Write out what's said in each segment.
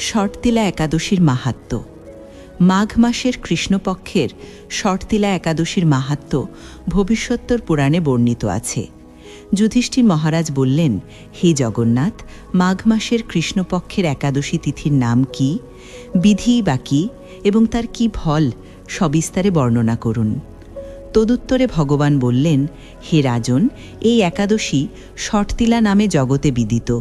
শর্তিলা একাদশীর মাহাত্ম্য মাঘ মাসের কৃষ্ণপক্ষের শর্তিলা একাদশীর মাহাত্ম্য ভবিষ্যত্তর পুরাণে বর্ণিত আছে। যুধিষ্ঠির মহারাজ বললেন, হে জগন্নাথ, মাঘ মাসের কৃষ্ণপক্ষের একাদশী তিথির নাম কি? বিধি বা কি? এবং তার কি ফল? সবিস্তারে বর্ণনা করুন। তদুত্তরে ভগবান বললেন, হে রাজন, এই একাদশী শর্তিলা নামে জগতে বিদিত।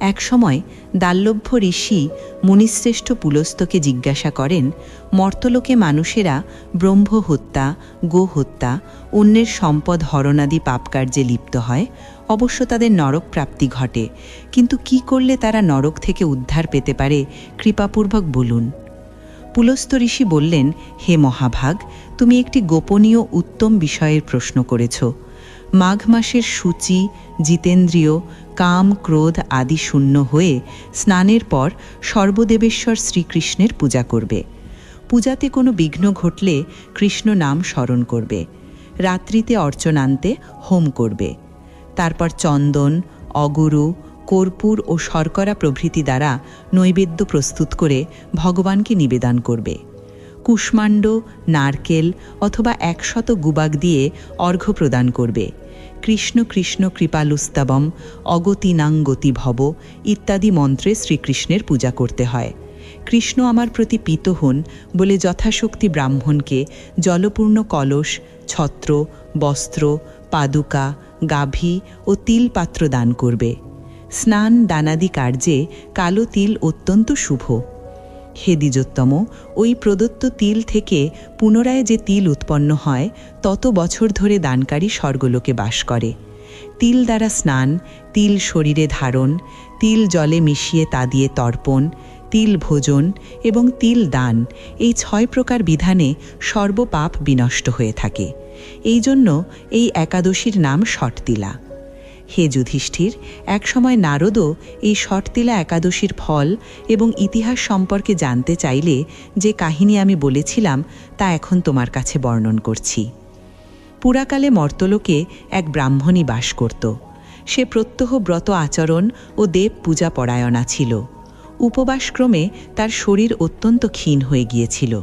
একসময় দাল্লভ্য ঋষি মুনিশ্রেষ্ঠ পুলস্তকে জিজ্ঞাসা করেন, মর্তলোকে মানুষেরা ব্রহ্ম হত্যা গো হত্যা অন্যের সম্পদ হরণাদি পাপকার্যে লিপ্ত হয়, অবশ্য তাদের নরক প্রাপ্তি ঘটে। কিন্তু কি করলে তারা নরক থেকে উদ্ধার পেতে পারে, কৃপাপূর্বক বলুন? পুলস্ত ঋষি বললেন, হে মহাভাগ, তুমি একটি গোপনীয় উত্তম বিষয়ের প্রশ্ন করেছ। মাঘ মাসের সূচি, জিতেন্দ্রিয়, কাম, ক্রোধ আদি শূন্য হয়ে স্নানের পর সর্বদেবেশ্বর শ্রীকৃষ্ণের পূজা করবে। পূজাতে কোনো বিঘ্ন ঘটলে কৃষ্ণ নাম স্মরণ করবে। রাত্রিতে অর্চনান্তে হোম করবে। তারপর চন্দন, অগুরু, কর্পূর ও শর্করা প্রভৃতি দ্বারা নৈবেদ্য প্রস্তুত করে ভগবানকে নিবেদন করবে। কুষ্মাণ্ড, নারকেল অথবা একশত গুবাক দিয়ে অর্ঘ্য প্রদান করবে। কৃষ্ণ কৃষ্ণ কৃপালুস্তাবম অগতিনাঙ্গতি ভব ইত্যাদি মন্ত্রে শ্রীকৃষ্ণের পূজা করতে হয়। কৃষ্ণ আমার প্রতি পিত হন বলে যথাশক্তি ব্রাহ্মণকে জলপূর্ণ কলস, ছত্র, বস্ত্র, পাদুকা, গাভী ও তিল পাত্র দান করবে। স্নান দানাদি কার্যে কালো তিল অত্যন্ত শুভ। হে দ্বিজোত্তম, ওই প্রদত্ত তিল থেকে পুনরায় যে তিল উৎপন্ন হয়, তত বছর ধরে দানকারী স্বর্গলোকে বাস করে। তিল দ্বারা স্নান, তিল শরীরে ধারণ, তিল জলে মিশিয়ে তা দিয়ে তর্পণ, তিল ভোজন এবং তিল দান এই ছয় প্রকার বিধানে সর্বপাপ বিনষ্ট হয়ে থাকে। এই জন্য এই একাদশীর নাম শটতিলা হে যুধিষ্ঠির, একসময় নারদও এই শর্তিলা একাদশীর ফল এবং ইতিহাস সম্পর্কে জানতে চাইলে যে কাহিনী আমি বলেছিলাম তা এখন তোমার কাছে বর্ণন করছি। পুরাকালে মর্তলোকে এক ব্রাহ্মণী বাস করত। সে প্রত্যহ ব্রত আচরণ ও দেব পূজা পরায়ণা ছিল। উপবাসক্রমে তার শরীর অত্যন্ত ক্ষীণ হয়ে গিয়েছিল।